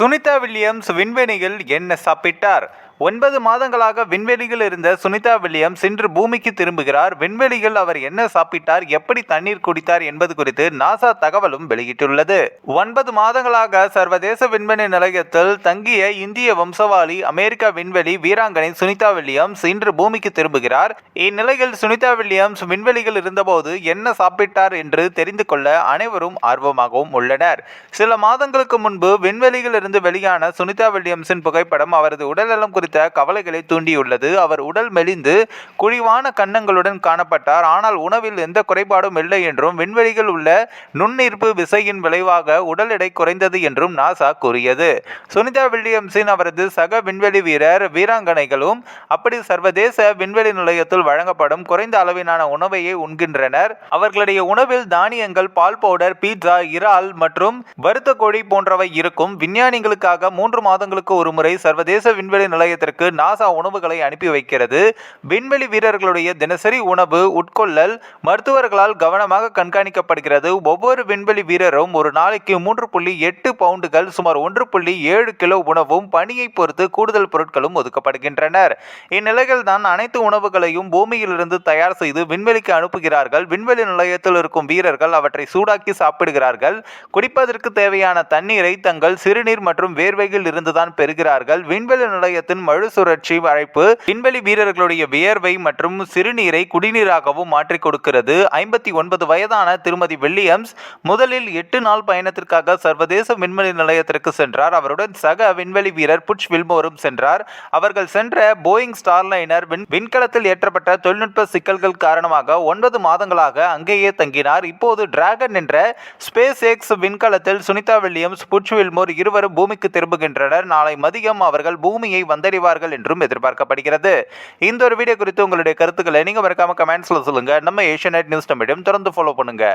Sunita Williams விண்வெளியில் என்ன சாப்பிட்டார்? ஒன்பது மாதங்களாக விண்வெளியில் இருந்த சுனிதா வில்லியம்ஸ் இன்று பூமிக்கு திரும்புகிறார். விண்வெளியில் அவர் என்ன சாப்பிட்டார்? எப்படி தண்ணீர் குடித்தார் என்பது குறித்து நாசா தகவலும் வெளியிட்டுள்ளது. ஒன்பது மாதங்களாக சர்வதேச விண்வெளி நிலையத்தில் தங்கிய இந்திய வம்சவாளி அமெரிக்க விண்வெளி வீராங்கனை சுனிதா வில்லியம்ஸ் இன்று பூமிக்கு திரும்புகிறார். இந்நிலையில் சுனிதா வில்லியம்ஸ் விண்வெளியில் இருந்தபோது என்ன சாப்பிட்டார் என்று தெரிந்து கொள்ள அனைவரும் ஆர்வமாகவும் உள்ளனர். சில மாதங்களுக்கு முன்பு விண்வெளியில் இருந்து வெளியான சுனிதா வில்லியம்ஸின் புகைப்படம் அவரது உடல்நலம் குறித்து கவலைகளை தூண்டியுள்ளது. அவர் உடல் மெலிந்து குழிவான கன்னங்களுடன் காணப்பட்டார். ஆனால் உணவில் எந்த குறைபாடும் இல்லை என்றும் விண்வெளியில் உள்ள நுண்ணீர்ப்பு விசையின் விளைவாக உடல் எடை குறைந்தது என்றும் நாசா கூறியது. சுனிதா வில்லியம்ஸின் அவரது சக விண்வெளி வீரர் வீராங்கனைகளும் அப்படி சர்வதேச விண்வெளி நிலையத்தில் வழங்கப்படும் குறைந்த அளவிலான உணவையே உண்கின்றனர். அவர்களுடைய உணவில் தானியங்கள் பால் பவுடர் பீட்சா இறால் மற்றும் வறுத்த கோழி போன்றவை இருக்கும். விஞ்ஞானிகளுக்காக மூன்று மாதங்களுக்கு ஒரு முறை சர்வதேச விண்வெளி நிலையத்தில் நிலையத்திற்கு நாசா உணவுகளை அனுப்பி வைக்கிறது. விண்வெளி வீரர்களுடைய தினசரி உணவு உட்கொள்ளல் மருத்துவர்களால் கவனமாக கண்காணிக்கப்படுகிறது. ஒவ்வொரு விண்வெளி வீரரும் ஒரு நாளைக்கு மூன்று புள்ளி எட்டு பவுண்டுகள் சுமார் ஒன்று புள்ளி ஏழு கிலோ உணவும் பணியை பொறுத்து கூடுதல் பொருட்களும் ஒதுக்கப்படுகின்றனர். இந்நிலையில் தான் அனைத்து உணவுகளையும் பூமியிலிருந்து தயார் செய்து விண்வெளிக்கு அனுப்புகிறார்கள். விண்வெளி நிலையத்தில் இருக்கும் வீரர்கள் அவற்றை சூடாக்கி சாப்பிடுகிறார்கள். குடிப்பதற்கு தேவையான தண்ணீரை தங்கள் சிறுநீர் மற்றும் வேர்வையில் இருந்துதான் பெறுகிறார்கள். விண்வெளி நிலையத்தின் மழு சுழற்சி அழைப்பு விண்வெளி வீரர்களுடைய வியர்வை மற்றும் சிறுநீரை குடிநீராகவும் மாற்றிக் கொடுக்கிறது. ஐம்பத்தி ஒன்பது வயதான திருமதி வில்லியம்ஸ் முதலில் எட்டு நாள் பயணத்திற்காக சர்வதேச விண்வெளி நிலையத்திற்கு சென்றார். அவருடன் சக விண்வெளி வீரர் புட்ச் வில்மோரும் சென்றார். அவர்கள் சென்ற போயிங் ஸ்டார்லைனர் விண்கலத்தில் ஏற்றப்பட்ட தொழில்நுட்ப சிக்கல்கள் காரணமாக ஒன்பது மாதங்களாக அங்கேயே தங்கினார். இப்போது டிராகன் என்ற ஸ்பேஸ் எக்ஸ் விண்கலத்தில் சுனிதா வில்லியம்ஸ் புட்ச் வில்மோர் இருவரும் பூமிக்கு திரும்புகின்றனர். நாளை மதியம் அவர்கள் பூமியை வந்த வந்தடைவார்கள் என்றும் எதிர்பார்க்கப்படுகிறது. இந்த ஒரு வீடியோ குறித்து உங்களுடைய கருத்துக்களை நீங்க மறக்காம கமெண்ட்ஸ்ல சொல்லுங்க. நம்ம ஏஷியா நியூஸ் தமிழும் தொடர்ந்து ஃபாலோ பண்ணுங்க.